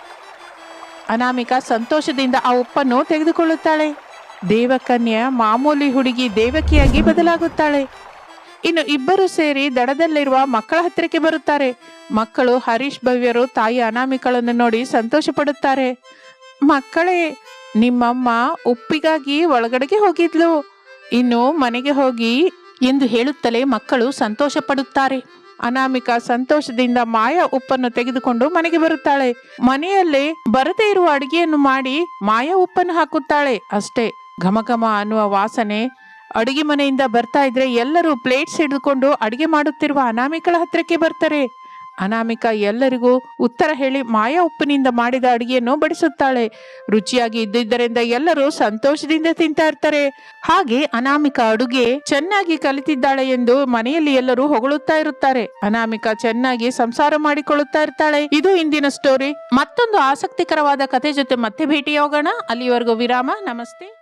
ಅನಾಮಿಕ ಸಂತೋಷದಿಂದ ಆ ಉಪ್ಪನ್ನು ತೆಗೆದುಕೊಳ್ಳುತ್ತಾಳೆ. ದೇವಕನ್ಯ ಮಾಮೂಲಿ ಹುಡುಗಿ ದೇವಕಿಯಾಗಿ ಬದಲಾಗುತ್ತಾಳೆ. ಇನ್ನು ಇಬ್ಬರು ಸೇರಿ ದಡದಲ್ಲಿರುವ ಮಕ್ಕಳ ಹತ್ತಿರಕ್ಕೆ ಬರುತ್ತಾರೆ. ಮಕ್ಕಳು ಹರೀಶ್ ಭವ್ಯರು ತಾಯಿ ಅನಾಮಿಕಳನ್ನು ನೋಡಿ ಸಂತೋಷ ಪಡುತ್ತಾರೆ ಮಕ್ಕಳೇ ನಿಮ್ಮಮ್ಮ ಉಪ್ಪಿಗಾಗಿ ಒಳಗಡೆಗೆ ಹೋಗಿದ್ಲು. ಇನ್ನು ಮನೆಗೆ ಹೋಗಿ ಎಂದು ಹೇಳುತ್ತಲೇ ಮಕ್ಕಳು ಸಂತೋಷ ಪಡುತ್ತಾರೆ ಅನಾಮಿಕ ಸಂತೋಷದಿಂದ ಮಾಯ ಉಪ್ಪನ್ನು ತೆಗೆದುಕೊಂಡು ಮನೆಗೆ ಬರುತ್ತಾಳೆ. ಮನೆಯಲ್ಲೇ ಬರದೇ ಇರುವ ಅಡಿಗೆಯನ್ನು ಮಾಡಿ ಮಾಯ ಉಪ್ಪನ್ನು ಹಾಕುತ್ತಾಳೆ. ಅಷ್ಟೇ ಘಮಘಮ ಅನ್ನುವ ವಾಸನೆ ಅಡುಗೆ ಮನೆಯಿಂದ ಬರ್ತಾ ಇದ್ರೆ ಎಲ್ಲರೂ ಪ್ಲೇಟ್ಸ್ ಹಿಡಿದುಕೊಂಡು ಅಡುಗೆ ಮಾಡುತ್ತಿರುವ ಅನಾಮಿಕಳ ಹತ್ರಕ್ಕೆ ಬರ್ತಾರೆ. ಅನಾಮಿಕ ಎಲ್ಲರಿಗೂ ಉತ್ತರ ಹೇಳಿ ಮಾಯಾ ಉಪ್ಪಿನಿಂದ ಮಾಡಿದ ಅಡಿಗೆಯನ್ನು ಬಡಿಸುತ್ತಾಳೆ. ರುಚಿಯಾಗಿ ಇದ್ದಿದ್ದರಿಂದ ಎಲ್ಲರೂ ಸಂತೋಷದಿಂದ ತಿಂತಾ ಇರ್ತಾರೆ. ಹಾಗೆ ಅನಾಮಿಕ ಅಡುಗೆ ಚೆನ್ನಾಗಿ ಕಲಿತಿದ್ದಾಳೆ ಎಂದು ಮನೆಯಲ್ಲಿ ಎಲ್ಲರೂ ಹೊಗಳುತ್ತಾ ಇರುತ್ತಾರೆ. ಅನಾಮಿಕ ಚೆನ್ನಾಗಿ ಸಂಸಾರ ಮಾಡಿಕೊಳ್ಳುತ್ತಾ ಇರ್ತಾಳೆ. ಇದು ಇಂದಿನ ಸ್ಟೋರಿ ಮತ್ತೊಂದು ಆಸಕ್ತಿಕರವಾದ ಕಥೆ ಜೊತೆ ಮತ್ತೆ ಭೇಟಿಯಾಗೋಣ. ಅಲ್ಲಿವರೆಗೂ ವಿರಾಮ. ನಮಸ್ತೆ.